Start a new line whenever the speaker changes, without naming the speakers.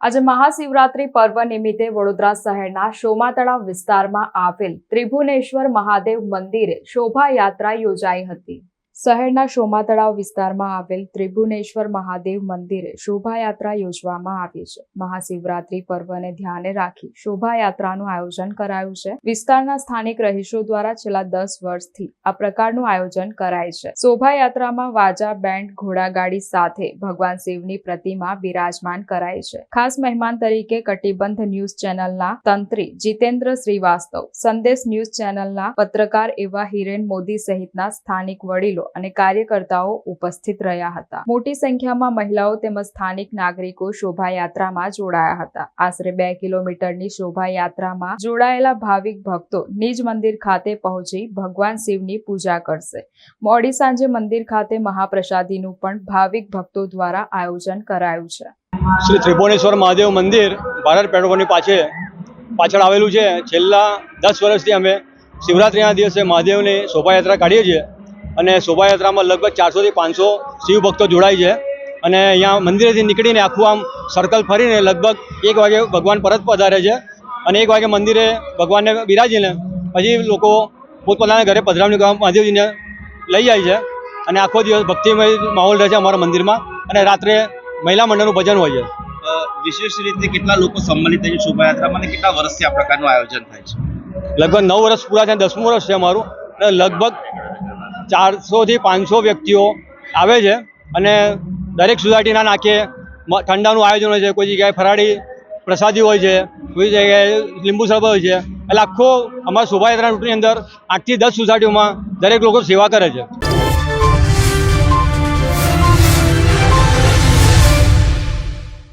આજે મહાશિવરાત્રી પર્વ નિમિત્તે વડોદરા શહેરના શોમા વિસ્તારમાં આવેલ ત્રિભુવનેશ્વર મહાદેવ મંદિરે શોભાયાત્રા યોજાઈ હતી. શહેરના શોમા તળાવ વિસ્તારમાં આવેલ ત્રિભુવનેશ્વર મહાદેવ મંદિરે શોભાયાત્રા યોજવામાં આવી છે. મહાશિવરાત્રી પર્વને ધ્યાને રાખી શોભાયાત્રાનું આયોજન કરાયું છે. વિસ્તારના સ્થાનિક રહીશો દ્વારા છેલ્લા દસ વર્ષથી આ પ્રકારનું આયોજન કરાય છે. શોભાયાત્રામાં વાજા, બેન્ડ, ઘોડાગાડી સાથે ભગવાન શિવની પ્રતિમા બિરાજમાન કરાય છે. ખાસ મહેમાન તરીકે કટિબંધ ન્યૂઝ ચેનલના તંત્રી જીતેન્દ્ર શ્રીવાસ્તવ, સંદેશ ન્યૂઝ ચેનલના પત્રકાર એવા હિરેન મોદી સહિતના સ્થાનિક વડીલો અને કાર્યકર્તાઓ ઉપસ્થિત રહ્યા હતા. મોટી સંખ્યામાં મહિલાઓ તેમજ સ્થાનિક નાગરિકો શોભાયાત્રામાં જોડાયા હતા. આશરે બે કિલોમીટરની શોભાયાત્રામાં જોડાયેલા ભાવિક ભક્તો નિજ મંદિર ખાતે પહોંચી ભગવાન શિવની પૂજા કરશે. મોડી સાંજે મંદિર ખાતે મહાપ્રસાદીનું પણ ભાવિક ભક્તો દ્વારા આયોજન કરાયું છે.
શ્રી ત્રિભુવનેશ્વર મહાદેવ મંદિર ભારત પેટ્રોલની પાછળ પાછળ આવેલું છે. છેલ્લા દસ વર્ષથી અમે શિવરાત્રિના દિવસે મહાદેવની શોભાયાત્રા કાઢીએ છીએ. અને શોભાયાત્રામાં લગભગ ચારસોથી પાંચસો શિવ ભક્તો જોડાય છે. અને અહીંયા મંદિરેથી નીકળીને આખું આમ સર્કલ ફરીને લગભગ એક વાગે ભગવાન પરત પધારે છે અને એક વાગે મંદિરે ભગવાનને બિરાજીને પછી લોકો પોતપોતાના ઘરે પધરામણી મહાદેવજીને લઈ જાય છે. અને આખો દિવસ ભક્તિમય માહોલ રહે છે અમારા મંદિરમાં અને રાત્રે મહિલા મંડળનું ભજન હોય છે.
વિશેષ રીતે કેટલા લોકો સંમલિત થઈ છે શોભાયાત્રામાં અને કેટલા વર્ષથી આ પ્રકારનું આયોજન થાય છે?
લગભગ નવ વર્ષ પૂરા થયા દસમું વર્ષ છે અમારું અને લગભગ ચારસોથી પાંચસો વ્યક્તિઓ આવે છે અને દરેક સોસાયટીના નાકે ઠંડાનું આયોજન હોય છે, કોઈ જગ્યાએ ફરાળી પ્રસાદી હોય છે, કોઈ જગ્યાએ લીંબુ શરબત હોય છે. એટલે આખો અમારા શોભાયાત્રા રૂટની અંદર આઠથી દસ સોસાયટીઓમાં દરેક લોકો સેવા કરે છે.